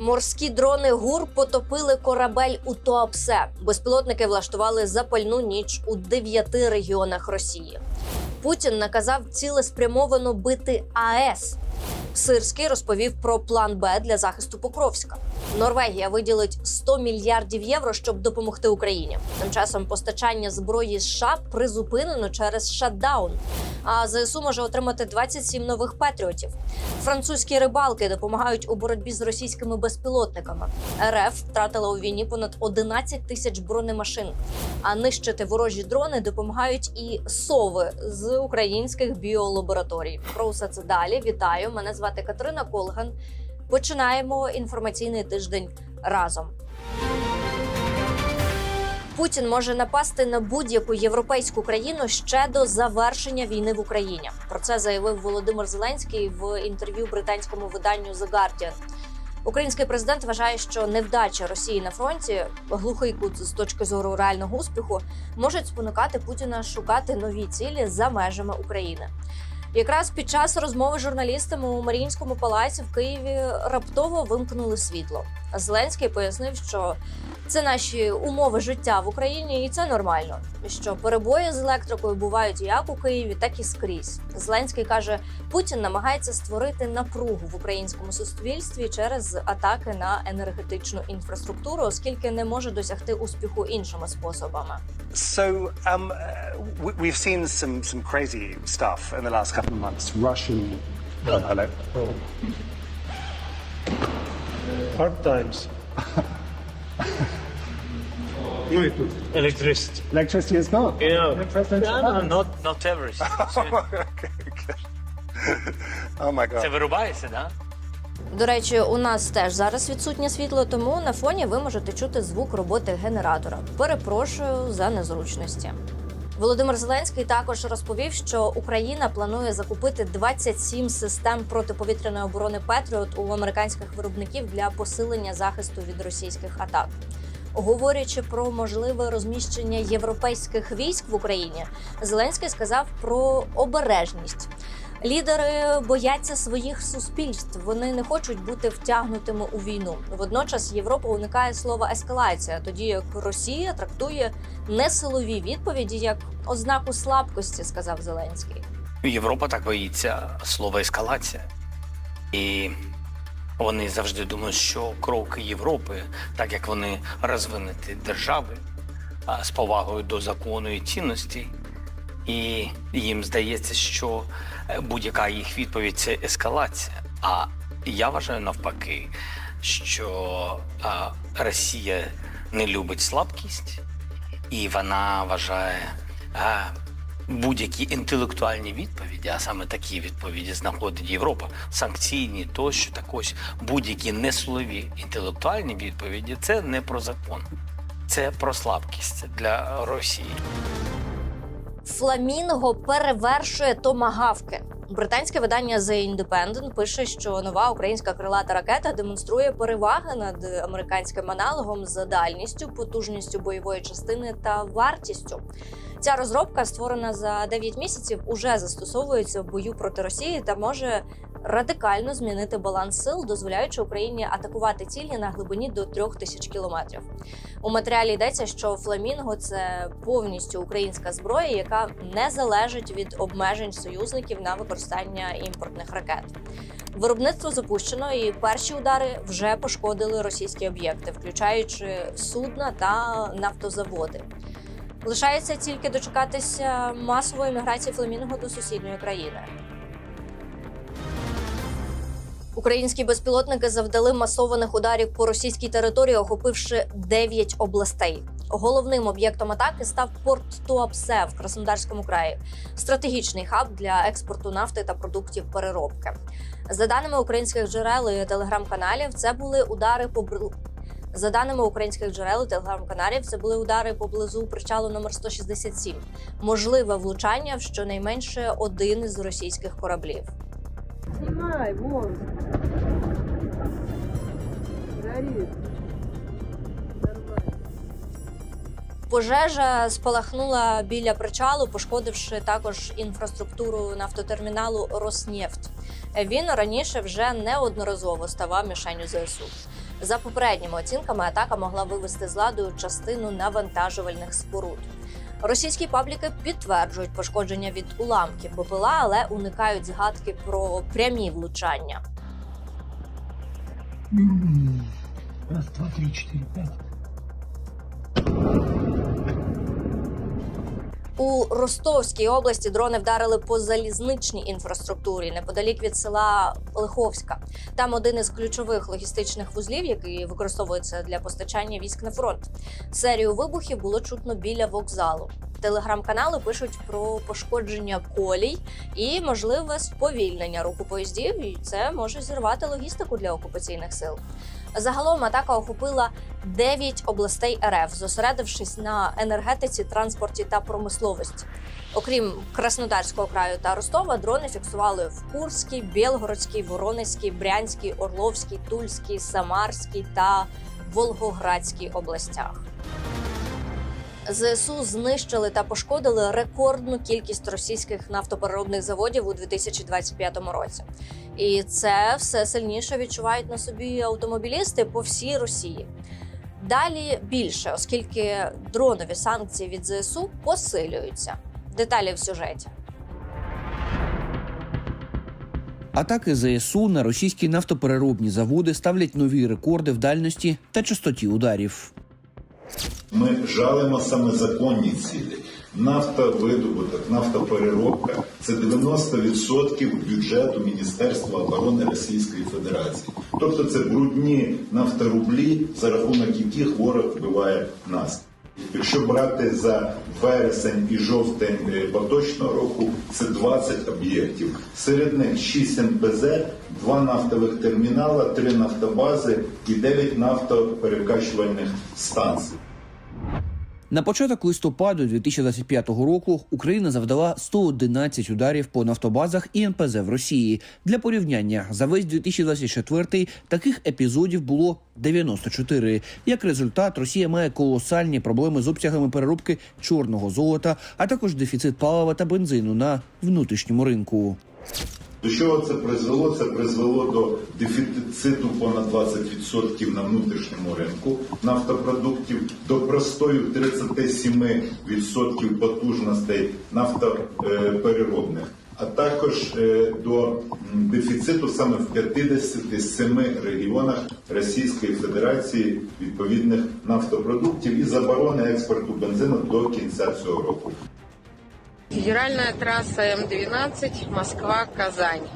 Морські дрони ГУР потопили корабель у Туапсе. Безпілотники влаштували запальну ніч у дев'яти регіонах Росії. Путін наказав цілеспрямовано бити АЕС. Сирський розповів про план Б для захисту Покровська. Норвегія виділить 100 мільярдів євро, щоб допомогти Україні. Тим часом постачання зброї США призупинено через шатдаун. А ЗСУ може отримати 27 нових патріотів. Французькі рибалки допомагають у боротьбі з російськими безпілотниками. РФ втратила у війні понад 11 тисяч бронемашин. А нищити ворожі дрони допомагають і сови з українських біолабораторій. Про все це далі. Вітаю! Мене звати Катерина Колган. Починаємо інформаційний тиждень разом. Путін може напасти на будь-яку європейську країну ще до завершення війни в Україні. Про це заявив Володимир Зеленський в інтерв'ю британському виданню The Guardian. Український президент вважає, що невдача Росії на фронті, глухий кут з точки зору реального успіху, можуть спонукати Путіна шукати нові цілі за межами України. Якраз під час розмови з журналістами у Маріїнському палаці в Києві раптово вимкнули світло. Зеленський пояснив, що це наші умови життя в Україні, і це нормально. Що перебої з електрикою бувають як у Києві, так і скрізь. Зеленський каже, Путін намагається створити напругу в українському суспільстві через атаки на енергетичну інфраструктуру, оскільки не може досягти успіху іншими способами. So um, uh, we, we've seen some some crazy stuff in the last couple of months. Russian hello. Hard times. Ну і тут. electricity. Electricity is gone. Yeah, President no, no, not, not everything. Oh my god. Це вирубається, да? До речі, у нас теж зараз відсутнє світло, тому на фоні ви можете чути звук роботи генератора. Перепрошую за незручності. Володимир Зеленський також розповів, що Україна планує закупити 27 систем протиповітряної оборони Петріот у американських виробників для посилення захисту від російських атак. Говорячи про можливе розміщення європейських військ в Україні, Зеленський сказав про обережність. Лідери бояться своїх суспільств. Вони не хочуть бути втягнутими у війну. Водночас Європа уникає слова ескалація, тоді як Росія трактує несилові відповіді як ознаку слабкості, сказав Зеленський. Європа так боїться слова ескалація. І вони завжди думають, що кроки Європи, так як вони розвинуті держави з повагою до закону і цінностей, і їм здається, що е, будь-яка їх відповідь це ескалація. А я вважаю навпаки, що а, Росія не любить слабкість, і вона вважає а, будь-які інтелектуальні відповіді, а саме такі відповіді знаходить Європа, санкційні тощо, так ось будь-які несилові інтелектуальні відповіді це не про закон, це про слабкість для Росії. Фламінго перевершує томагавки. Британське видання The Independent пише, що нова українська крилата ракета демонструє переваги над американським аналогом за дальністю, потужністю бойової частини та вартістю. Ця розробка, створена за 9 місяців, уже застосовується в бою проти Росії та може радикально змінити баланс сил, дозволяючи Україні атакувати цілі на глибині до 3000 кілометрів. У матеріалі йдеться, що фламінго це повністю українська зброя, яка не залежить від обмежень союзників на використання імпортних ракет. Виробництво запущено, і перші удари вже пошкодили російські об'єкти, включаючи судна та нафтозаводи. Лишається тільки дочекатися масової міграції фламінго до сусідньої країни. Українські безпілотники завдали масованих ударів по російській території, охопивши 9 областей. Головним об'єктом атаки став порт Туапсе в Краснодарському краї, стратегічний хаб для експорту нафти та продуктів переробки. За даними українських джерел і телеграм-каналів, це були удари по за даними українських джерел телеграм-каналів, це були удари поблизу причалу номер 167. Можливе влучання в щонайменше один із російських кораблів. Снимай, вон. Пожежа спалахнула біля причалу, пошкодивши також інфраструктуру нафтотерміналу Роснефть. Він раніше вже неодноразово ставав мішенню ЗСУ. За попередніми оцінками, атака могла вивести з ладу частину навантажувальних споруд. Російські пабліки підтверджують пошкодження від уламків БПЛА, але уникають згадки про прямі влучання. Раз, два, три, чотири, пять. У Ростовській області дрони вдарили по залізничній інфраструктурі неподалік від села Лиховська. Там один із ключових логістичних вузлів, який використовується для постачання військ на фронт. Серію вибухів було чутно біля вокзалу. Телеграм-канали пишуть про пошкодження колій і можливе сповільнення руху поїздів. І це може зірвати логістику для окупаційних сил. Загалом атака охопила 9 областей РФ, зосередившись на енергетиці, транспорті та промисловості. Окрім Краснодарського краю та Ростова, дрони фіксували в Курській, Білгородській, Воронезькій, Брянській, Орловській, Тульській, Самарській та Волгоградській областях. ЗСУ знищили та пошкодили рекордну кількість російських нафтопереробних заводів у 2025 році. І це все сильніше відчувають на собі автомобілісти по всій Росії. Далі більше, оскільки дронові санкції від ЗСУ посилюються. Деталі в сюжеті. Атаки ЗСУ на російські нафтопереробні заводи ставлять нові рекорди в дальності та частоті ударів. Ми жалимо саме законні цілі. Нафтовидобуток, нафтопереробка це 90% бюджету Міністерства оборони Російської Федерації. Тобто це брудні нафторублі, за рахунок яких ворог вбиває нас. Якщо брати за вересень і жовтень е, поточного року, це 20 об'єктів. Серед них 6 НПЗ, 2 нафтових термінала, 3 нафтобази і 9 нафтоперекачувальних станцій. На початок листопаду 2025 року Україна завдала 111 ударів по нафтобазах і НПЗ в Росії. Для порівняння за весь 2024 таких епізодів було 94. Як результат, Росія має колосальні проблеми з обсягами переробки чорного золота, а також дефіцит палива та бензину на внутрішньому ринку. До чого це призвело? Це призвело до дефіциту понад 20% на внутрішньому ринку нафтопродуктів, до простою 37% потужностей нафтопереробних, а також е, до дефіциту саме в 57 регіонах Російської Федерації відповідних нафтопродуктів і заборони експорту бензину до кінця цього року. Федеральная трасса М12 Москва-Казань.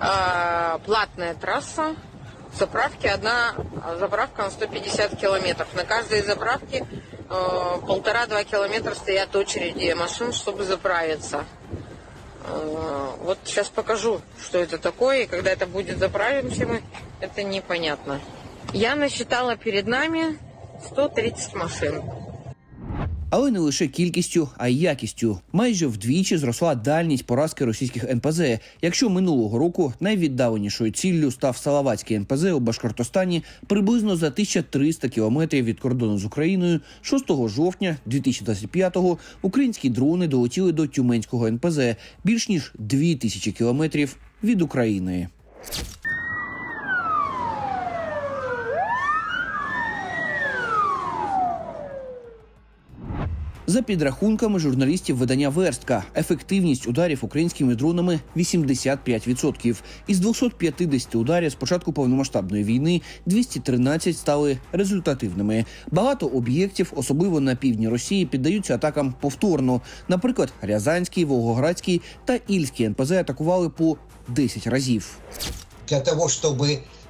А, Платная трасса. Заправки одна заправка на 150 километров. На каждой заправке э, полтора-два километра стоят очереди машин, чтобы заправиться. Э, Вот сейчас покажу, что это такое, и когда это будет заправимся мы, это непонятно. Я насчитала перед нами 130 машин. Але не лише кількістю, а й якістю. Майже вдвічі зросла дальність поразки російських НПЗ. Якщо минулого року найвіддаленішою ціллю став Салаватський НПЗ у Башкортостані приблизно за 1300 кілометрів від кордону з Україною, 6 жовтня 2025-го українські дрони долетіли до Тюменського НПЗ більш ніж 2000 кілометрів від України. За підрахунками журналістів видання Верстка, ефективність ударів українськими дронами 85%. Із 250 ударів з початку повномасштабної війни 213 стали результативними. Багато об'єктів, особливо на півдні Росії, піддаються атакам повторно. Наприклад, Рязанський, Волгоградський та Ільський НПЗ атакували по 10 разів. для того, э,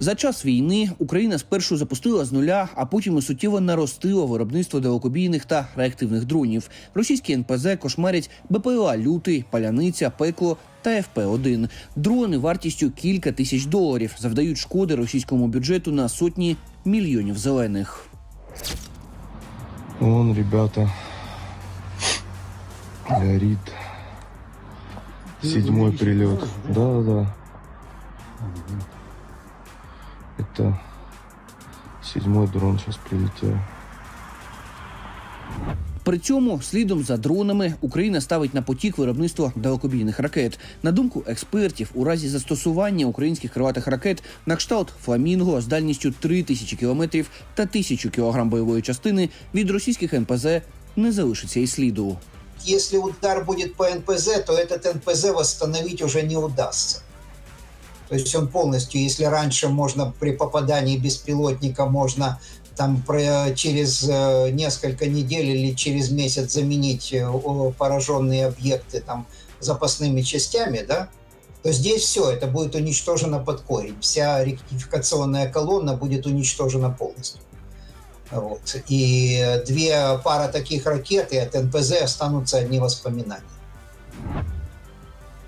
За час війни Україна спершу запустила з нуля, а потім і суттєво наростила виробництво далекобійних та реактивних дронів. Російські НПЗ кошмарять БПЛА Лютий, Паляниця, Пекло та ФП-1. Дрони вартістю кілька тисяч доларів завдають шкоди російському бюджету на сотні мільйонів зелених. Вон, ребята, Горит. Седьмой прилет. Да, да. Это седьмой дрон сейчас прилетел. При цьому слідом за дронами Україна ставить на потік виробництво далекобійних ракет. На думку експертів, у разі застосування українських крилатих ракет на кшталт фламінго з дальністю 3000 кілометрів та 1000 кілограм бойової частини від російських НПЗ не залишиться і сліду. Если удар будет по НПЗ, то этот НПЗ восстановить уже не удастся. То есть он полностью, если раньше можно при попадании беспилотника можно там через э, несколько недель или через месяц заменить э, пораженные объекты там запасными частями, да, то здесь все, это будет уничтожено под корень. Вся ректификационная колонна будет уничтожена полностью. Вот. И две пара таких ракет и от НПЗ останутся одни воспоминания.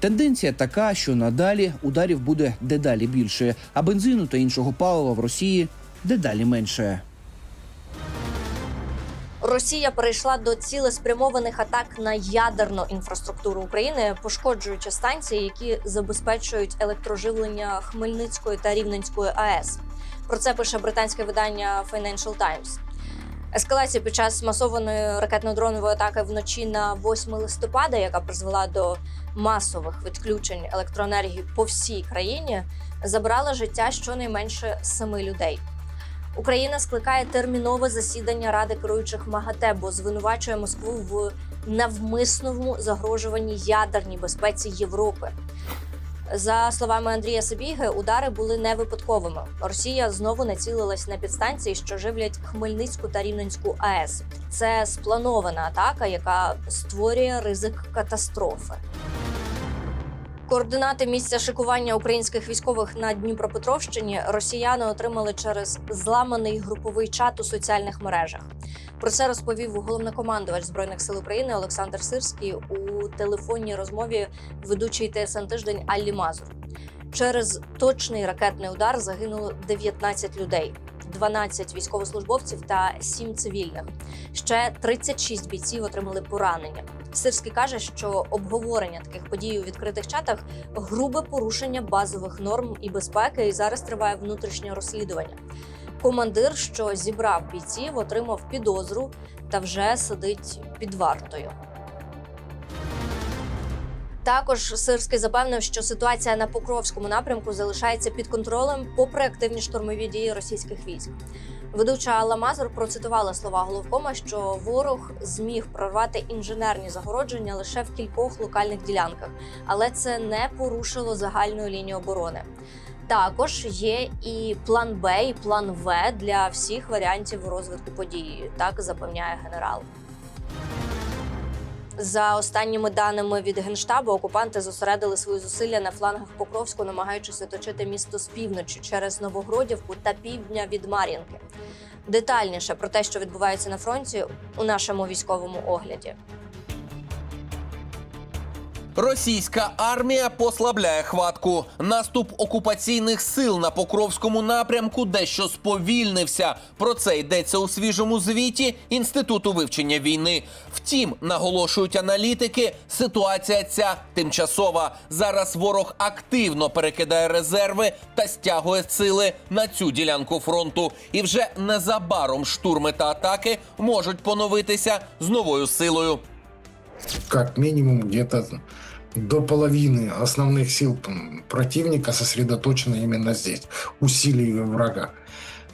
Тенденція така, що надалі ударів буде дедалі більше, а бензину та іншого палива в Росії дедалі менше. Росія перейшла до цілеспрямованих атак на ядерну інфраструктуру України, пошкоджуючи станції, які забезпечують електроживлення Хмельницької та Рівненської АЕС. Про це пише британське видання Financial Times. Ескалація під час масованої ракетно-дронової атаки вночі на 8 листопада, яка призвела до масових відключень електроенергії по всій країні, забрала життя щонайменше семи людей. Україна скликає термінове засідання Ради керуючих МАГАТЕ, бо звинувачує Москву в навмисному загрожуванні ядерній безпеці Європи. За словами Андрія Сибіги, удари були не випадковими. Росія знову націлилась на підстанції, що живлять Хмельницьку та Рівненську АЕС. Це спланована атака, яка створює ризик катастрофи. Координати місця шикування українських військових на Дніпропетровщині росіяни отримали через зламаний груповий чат у соціальних мережах. Про це розповів головнокомандувач збройних сил України Олександр Сирський у телефонній розмові ведучий ТСН тиждень Аллі Мазур. Через точний ракетний удар загинуло 19 людей, 12 військовослужбовців та 7 цивільних. Ще 36 бійців отримали поранення. Сирський каже, що обговорення таких подій у відкритих чатах грубе порушення базових норм і безпеки, і зараз триває внутрішнє розслідування. Командир, що зібрав бійців, отримав підозру та вже сидить під вартою. Також Сирський запевнив, що ситуація на Покровському напрямку залишається під контролем, попри активні штурмові дії російських військ. Ведуча Алла Мазур процитувала слова головкома, що ворог зміг прорвати інженерні загородження лише в кількох локальних ділянках, але це не порушило загальної лінії оборони. Також є і план Б, і план В для всіх варіантів розвитку події. Так запевняє генерал. За останніми даними від генштабу, окупанти зосередили свої зусилля на флангах Покровську, намагаючись оточити місто з півночі через Новогродівку та півдня від Мар'їнки. Детальніше про те, що відбувається на фронті, у нашому військовому огляді. Російська армія послабляє хватку. Наступ окупаційних сил на Покровському напрямку дещо сповільнився. Про це йдеться у свіжому звіті Інституту вивчення війни. Втім, наголошують аналітики, ситуація ця тимчасова. Зараз ворог активно перекидає резерви та стягує сили на цю ділянку фронту. І вже незабаром штурми та атаки можуть поновитися з новою силою. как минимум где-то до половины основных сил противника сосредоточено именно здесь, усилий врага.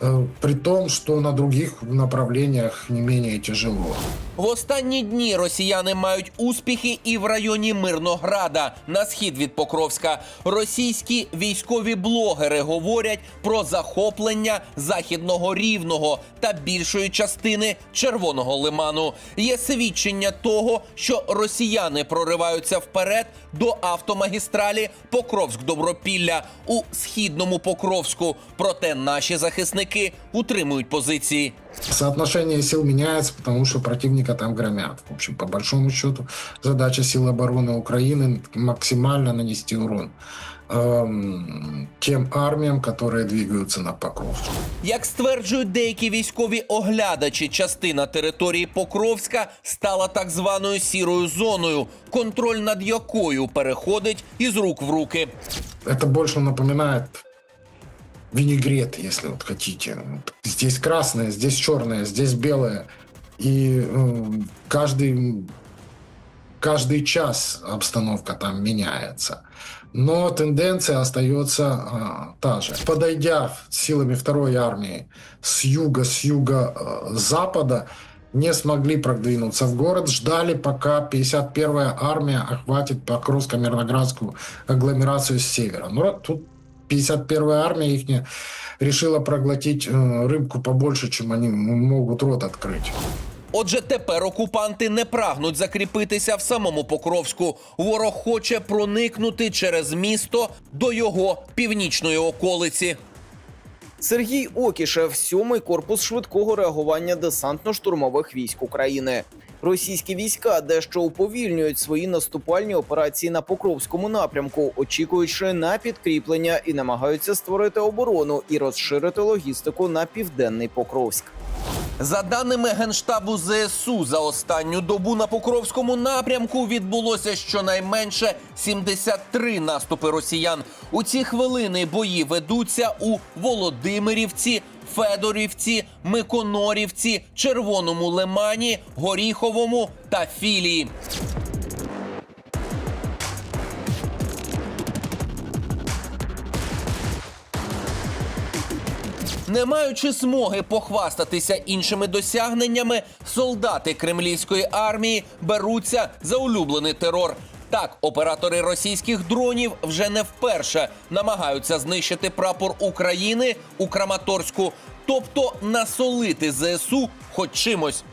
Э, При том, что на других направлениях не менее тяжело. В останні дні росіяни мають успіхи і в районі Мирнограда на схід від Покровська. Російські військові блогери говорять про захоплення західного рівного та більшої частини Червоного лиману. Є свідчення того, що росіяни прориваються вперед до автомагістралі Покровськ-Добропілля у східному Покровську. Проте наші захисники навпаки утримують позиції. Соотношение сил меняется, потому что противника там громят. В общем, по большому счету, задача сил обороны Украины максимально нанести урон эм, тем армиям, которые двигаются на Покровск. Як стверджують деякі військові оглядачі, частина території Покровська стала так званою сірою зоною, контроль над якою переходить із рук в руки. Это больше напоминает винегрет, если вот хотите. Здесь красное, здесь черное, здесь белое. И э, каждый, каждый час обстановка там меняется. Но тенденция остается а, та же. Подойдя силами второй армии с юга, с юга-запада, не смогли продвинуться в город, ждали, пока 51-я армия охватит Покровско-Мирноградскую агломерацию с севера. Но тут 51-я армия их решила проглотить э, рыбку побольше, чем они могут рот открыть. Отже, тепер окупанти не прагнуть закріпитися в самому Покровську. Ворог хоче проникнути через місто до його північної околиці. Сергій Окішев, сьомий корпус швидкого реагування десантно-штурмових військ України. Російські війська дещо уповільнюють свої наступальні операції на Покровському напрямку, очікуючи на підкріплення і намагаються створити оборону і розширити логістику на південний Покровськ. За даними генштабу ЗСУ, за останню добу на Покровському напрямку відбулося щонайменше 73 наступи росіян. У ці хвилини бої ведуться у Володимирівці, Федорівці, Миконорівці, Червоному Лимані, Горіховому та Філії. Не маючи змоги похвастатися іншими досягненнями, солдати кремлівської армії беруться за улюблений терор. Так, оператори російських дронів вже не вперше намагаються знищити прапор України у Краматорську, тобто насолити ЗСУ хоч чимось.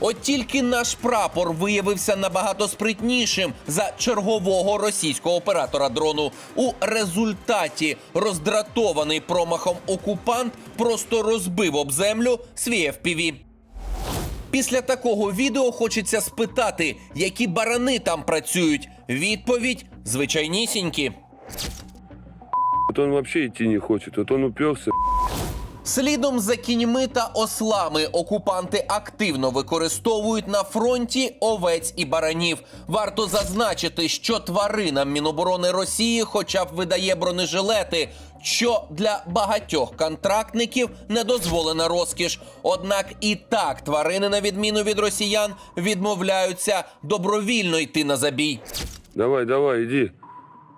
От тільки наш прапор виявився набагато спритнішим за чергового російського оператора дрону. У результаті роздратований промахом окупант просто розбив об землю свій FPV. Після такого відео хочеться спитати, які барани там працюють. Відповідь звичайнісінькі. Вот он вообще идти не хочет. Вот он уперся. Слідом за кіньми та ослами окупанти активно використовують на фронті овець і баранів. Варто зазначити, що тваринам Міноборони Росії, хоча б видає бронежилети, що для багатьох контрактників недозволена розкіш. Однак і так тварини, на відміну від росіян, відмовляються добровільно йти на забій. Давай, давай, иди.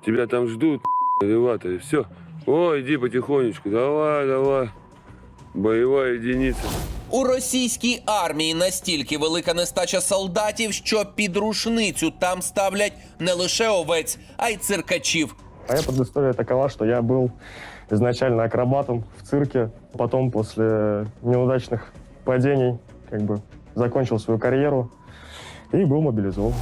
Тебя там ждут, элеваторы. Все. О, иди потихонечку. Давай, давай. Боевая единица. У російській армії настільки велика нестача солдатів, що під рушницю там ставлять не лише овець, а й циркачів. Моя предыстория такова, что я был изначально акробатом в цирке. Потом, после неудачных падений, как бы закончил свою карьеру и был мобилизован.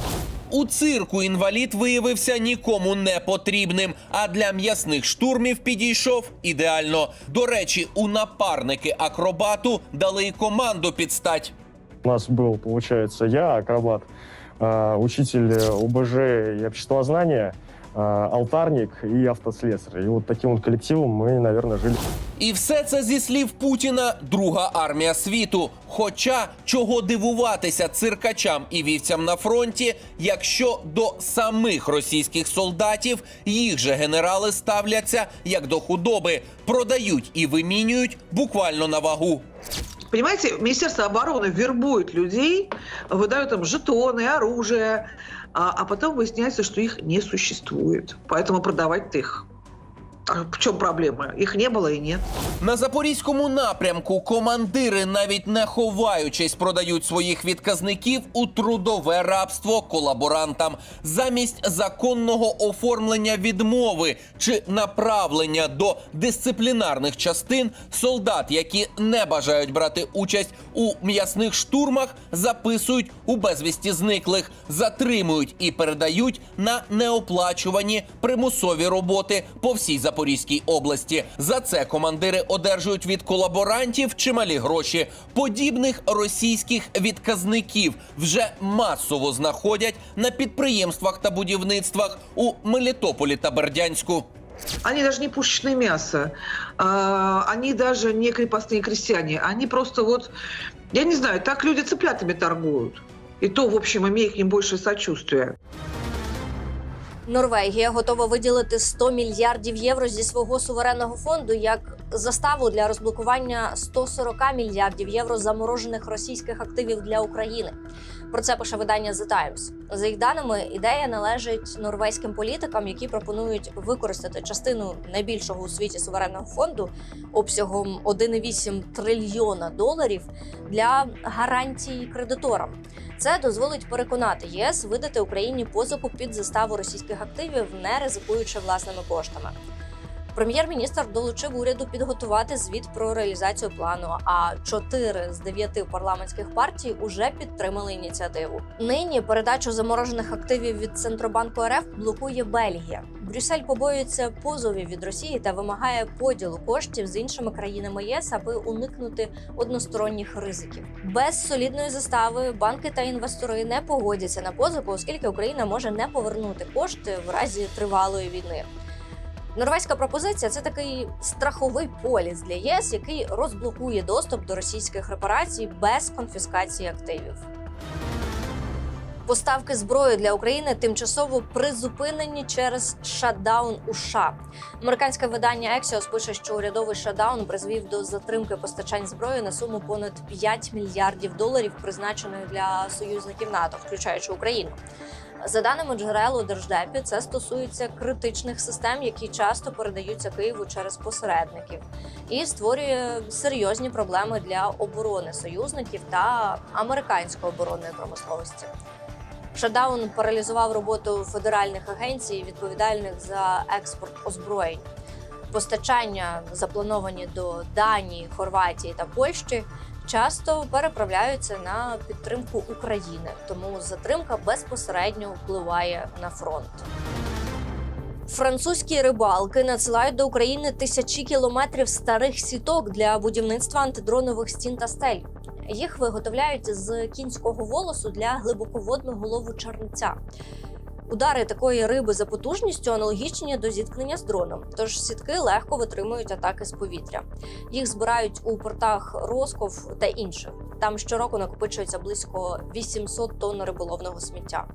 У цирку інвалід виявився нікому не потрібним, а для м'ясних штурмів підійшов ідеально. До речі, у напарники акробату дали й команду підстать. У нас був, виходить, я, акробат, учитель ОБЖ і обществознання алтарник и автослесарь. И вот таким вот коллективом мы, наверное, жили. І все це зі слів Путіна друга армія світу. Хоча чого дивуватися циркачам і вівцям на фронті, якщо до самих російських солдатів їх же генерали ставляться як до худоби, продають і вимінюють буквально на вагу. Понимаете, Министерство обороны вербует людей, выдают им жетоны, оружие, а, потом выясняется, что их не существует. Поэтому продавать их. В чем проблема? Их не было и нет. На запорізькому напрямку командири, навіть не ховаючись, продають своїх відказників у трудове рабство колаборантам замість законного оформлення відмови чи направлення до дисциплінарних частин солдат, які не бажають брати участь у м'ясних штурмах, записують у безвісті зниклих, затримують і передають на неоплачувані примусові роботи по всій Запоріжжі. Запорізькій області. За це командири одержують від колаборантів чималі гроші. Подібних російських відказників вже масово знаходять на підприємствах та будівництвах у Мелітополі та Бердянську. Они даже не пушечное мясо, а, они даже не крепостные крестьяне, они просто вот, я не знаю, так люди цыплятами торгуют. И то, в общем, имея к ним больше сочувствия. Норвегія готова виділити 100 мільярдів євро зі свого суверенного фонду як заставу для розблокування 140 мільярдів євро заморожених російських активів для України. Про це пише видання The Times. За їх даними, ідея належить норвезьким політикам, які пропонують використати частину найбільшого у світі суверенного фонду обсягом 1,8 трильйона доларів для гарантій кредиторам. Це дозволить переконати ЄС видати Україні позику під заставу російських активів, не ризикуючи власними коштами. Прем'єр-міністр долучив уряду підготувати звіт про реалізацію плану. А чотири з дев'яти парламентських партій уже підтримали ініціативу. Нині передачу заморожених активів від центробанку РФ блокує Бельгія. Брюссель побоюється позовів від Росії та вимагає поділу коштів з іншими країнами ЄС, аби уникнути односторонніх ризиків. Без солідної застави банки та інвестори не погодяться на позику, оскільки Україна може не повернути кошти в разі тривалої війни. Норвезька пропозиція це такий страховий поліс для ЄС, який розблокує доступ до російських репарацій без конфіскації активів. Поставки зброї для України тимчасово призупинені через шатдаун у США. Американське видання Axios пише, що урядовий шатдаун призвів до затримки постачань зброї на суму понад 5 мільярдів доларів, призначеної для союзників НАТО, включаючи Україну. За даними джерел у держдепі, це стосується критичних систем, які часто передаються Києву через посередників, і створює серйозні проблеми для оборони союзників та американської оборонної промисловості. Шатдаун паралізував роботу федеральних агенцій, відповідальних за експорт озброєнь. Постачання, заплановані до Данії, Хорватії та Польщі, часто переправляються на підтримку України, тому затримка безпосередньо впливає на фронт. Французькі рибалки надсилають до України тисячі кілометрів старих сіток для будівництва антидронових стін та стель. Їх виготовляють з кінського волосу для глибоководного лову черниця. Удари такої риби за потужністю аналогічні до зіткнення з дроном, тож сітки легко витримують атаки з повітря. Їх збирають у портах Росков та інших. Там щороку накопичується близько 800 тонн риболовного сміття.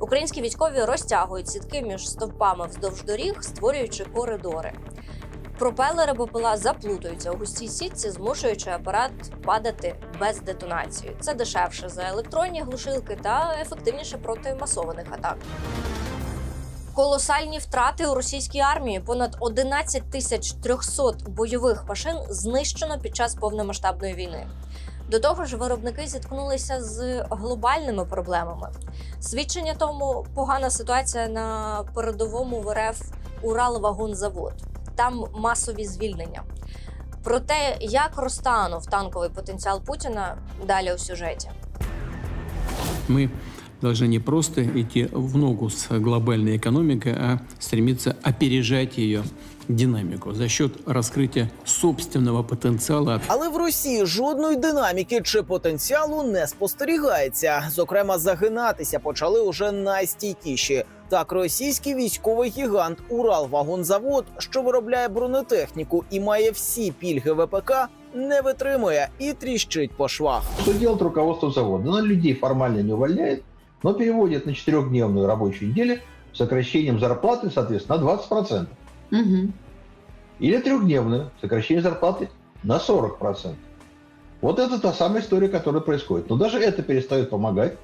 Українські військові розтягують сітки між стовпами вздовж доріг, створюючи коридори. Пропелери БПЛА заплутуються у густій сітці, змушуючи апарат падати без детонації. Це дешевше за електронні глушилки та ефективніше проти масованих атак. Колосальні втрати у російській армії понад 11 тисяч 300 бойових машин знищено під час повномасштабної війни. До того ж, виробники зіткнулися з глобальними проблемами. Свідчення тому погана ситуація на передовому в РФ Уралвагонзавод Там масові звільнення. Про те, як розтанув танковий потенціал Путіна, далі у сюжеті. Мы должны не просто идти в ногу с глобальной экономикой, а стремиться опережать ее динамику за счет раскрытия собственного потенциала. Але в Росії жодної динаміки чи потенціалу не спостерігається. Зокрема, загинатися почали уже найстійкіші. Так, російський військовий гігант Уралвагонзавод, що виробляє бронетехніку і має всі пільги ВПК, не витримує і тріщить по швах. Что делает руководство завода? Оно людей формально не увольняет, но переводит на четырехдневную рабочую неделю с сокращением зарплаты, соответственно, на 20%. Или трехдневную, сокращение зарплаты на 40%. Вот это та самая история, которая происходит. Но даже это перестает помогать.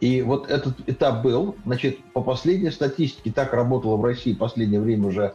И вот этот этап был, значит, по последней статистике, так работало в России в последнее время уже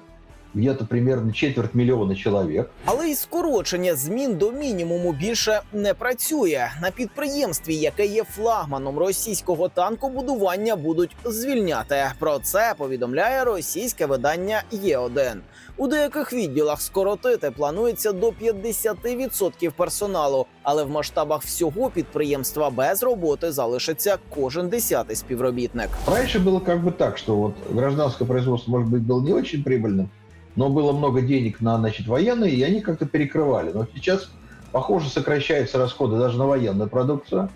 где-то примерно четверть миллиона человек. Але й скорочення змін до мінімуму більше не працює. На підприємстві, яке є флагманом російського танкобудування, будуть звільняти. Про це повідомляє російське видання Є1. У деяких відділах скоротити планується до 50% персоналу, але в масштабах всього підприємства без роботи залишиться кожен десятий співробітник. Раньше было как бы так, что вот гражданское производство, может быть, было не очень прибыльным, но было много денег на значит, военные, и они как-то перекрывали. Но сейчас, похоже, сокращаются расходы даже на военную продукцию.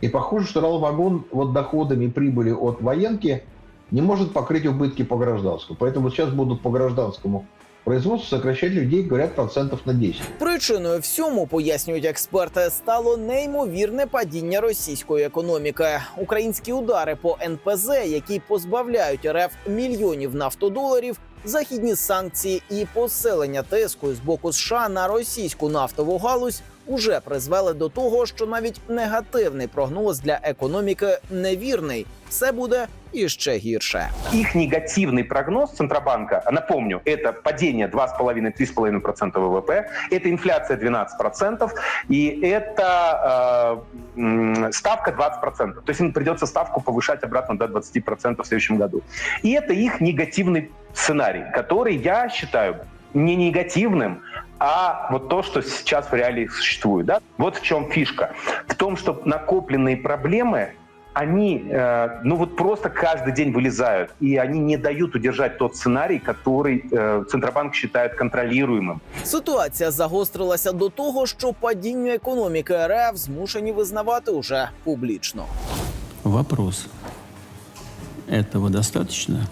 И похоже, что Ралвагон вот доходами прибыли от военки не может покрыть убытки по гражданскому. Поэтому сейчас будут по гражданскому производству сокращать людей, говорят, процентов на 10. Причиною всьому пояснюють експерти, стало неймовірне падіння російської економіки. Українські удари по НПЗ, які позбавляють РФ мільйонів нафтодоларів, західні санкції і посилення тиску з боку США на російську нафтову галузь уже призвели до того, що навіть негативний прогноз для економіки невірний. Все буде іще гірше. Их негативный прогноз Центробанка, напомню, это падение 2,5-3,5% ВВП, это инфляция 12%, и это э, м, ставка 20%. То есть им придется ставку повышать обратно до 20% в следующем году. И это их негативный сценарий, который я считаю не негативным, а вот то, что сейчас в реалиях существует. Да? Вот в чем фишка. В том, что накопленные проблемы они, э, ну вот просто каждый день вылезают, и они не дают удержать тот сценарий, который э, Центробанк считает контролируемым. Ситуація загострилася до того, що падінню економіки РФ змушені визнавати уже публічно. Вопрос. Этого достаточно?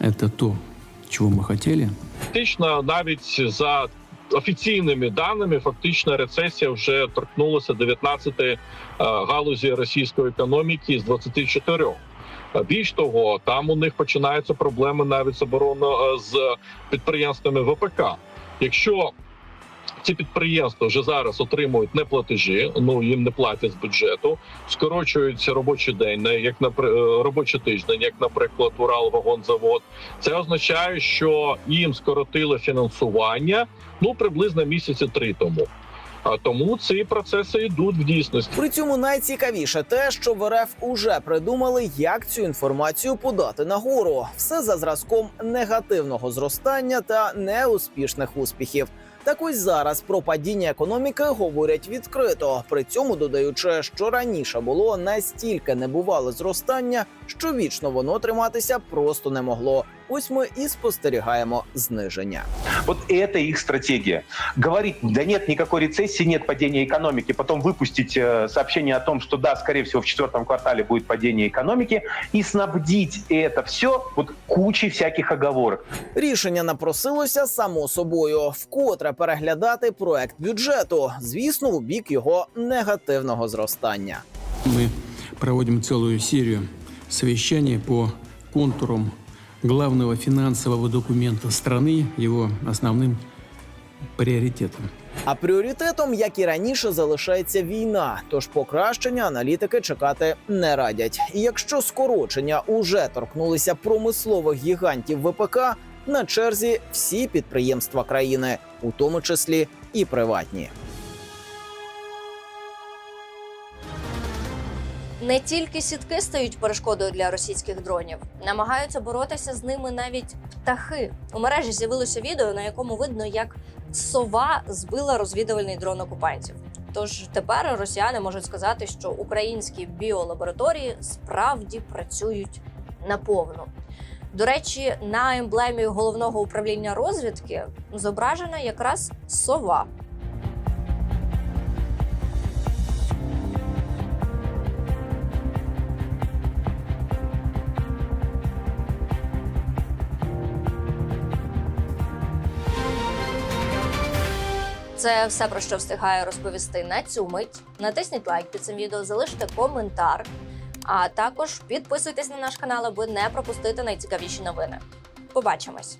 Это то, чего мы хотели? Фактично, навіть за офіційними даними, фактично рецесія вже торкнулася 19 е, галузі російської економіки з 24. Е, Більш того, там у них починаються проблеми навіть з оборонно е, з підприємствами ВПК. Якщо ці підприємства вже зараз отримують неплатежі, ну їм не платять з бюджету, скорочується робочий день, не як напри- е, робочий тиждень, як, наприклад, Уралвагонзавод. Це означає, що їм скоротили фінансування ну приблизно місяці три тому. А тому ці процеси йдуть в дійсності. При цьому найцікавіше те, що в РФ уже придумали, як цю інформацію подати нагору. Все за зразком негативного зростання та неуспішних успіхів. Так ось зараз про падіння економіки говорять відкрито, при цьому додаючи, що раніше було настільки небувале зростання, що вічно воно триматися просто не могло. Ось ми і спостерігаємо зниження. Вот это их стратегия. Говорить, да нет никакой рецессии, нет падения экономики, потом выпустить э, сообщение о том, что да, скорее всего, в четвертом квартале будет падение экономики, и снабдить это все вот кучей всяких оговорок. Рішення напросилося само собою вкотре переглядати проект бюджету, звісно, у бік його негативного зростання. Мы проводим целую серию совещаний по контурам главного финансового документа страны, его основным приоритетом. А пріоритетом, як і раніше, залишається війна. Тож покращення аналітики чекати не радять. І якщо скорочення уже торкнулися промислових гігантів ВПК, на черзі всі підприємства країни, у тому числі і приватні. Не тільки сітки стають перешкодою для російських дронів, намагаються боротися з ними навіть птахи. У мережі з'явилося відео, на якому видно, як сова збила розвідувальний дрон окупантів. Тож тепер росіяни можуть сказати, що українські біолабораторії справді працюють наповну. До речі, на емблемі головного управління розвідки зображена якраз сова. Це все про що встигаю розповісти на цю мить. Натисніть лайк під цим відео, залиште коментар. А також підписуйтесь на наш канал, аби не пропустити найцікавіші новини. Побачимось!